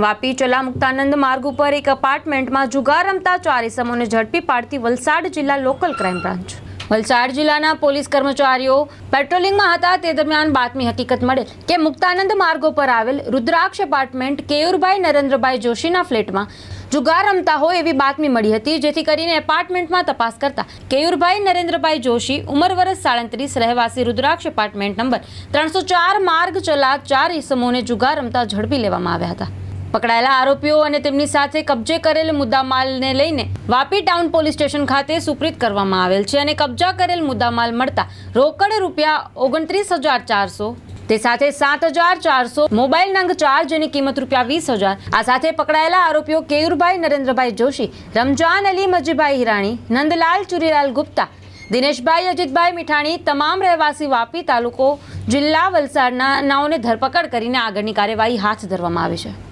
વાપી ચલા મુક્તાનંદ માર્ગ ઉપર એક અપાર્ટમેન્ટમાં જુગાર રમતા ચાર ઇસમોને ઝડપી પાડતી વલસાડ જિલ્લા લોકલ ક્રાઇમ બ્રાન્ચ વલસાડ જિલ્લાના પોલીસ કર્મચારીઓ પેટ્રોલિંગમાં હતા તે દરમિયાન બાતમી હકીકત મળે કે મુક્તાનંદ માર્ગો પર આવેલ રુદ્રાક્ષ એપાર્ટમેન્ટ કેયુરભાઈ નરેન્દ્રભાઈ જોશીના ફ્લેટમાં જુગાર રમતા હોય એવી બાતમી મળી હતી, જેથી કરીને એપાર્ટમેન્ટમાં તપાસ કરતા કેયુરભાઈ નરેન્દ્રભાઈ જોશી ઉંમર વર્ષ સાડત્રીસ, રહેવાસી રુદ્રાક્ષ એપાર્ટમેન્ટ નંબર ત્રણસો ચાર માર્ગ ચલા ચાર ઇસમોને જુગાર રમતા ઝડપી લેવામાં આવ્યા હતા. પકડાયેલા આરોપીઓ અને તેમની સાથે કબજે કરેલ મુદ્દામાલને લઈને વાપી ટાઉન પોલીસ સ્ટેશન ખાતે સુપ્રીત કરવામાં આવેલ છે અને કબજા કરેલ મુદ્દામાલ મળતા રોકડ રૂપિયા ઓગણત્રીસ હજાર ચારસો, તે સાથે સાત હજાર ચારસો, મોબાઈલ નંગ ચાર જેની કિંમત રૂપિયા વીસ હજાર. આ સાથે પકડાયેલા આરોપીઓ કેયુરભાઈ નરેન્દ્રભાઈ જોશી, રમજાન અલી મજીભાઈ હિરાણી, નંદલાલ ચુરીલાલ ગુપ્તા, દિનેશભાઈ અજીતભાઈ મીઠાણી તમામ રહેવાસી વાપી તાલુકો જિલ્લા વલસાડના નાઓને ધરપકડ કરીને આગળની કાર્યવાહી હાથ ધરવામાં આવી છે.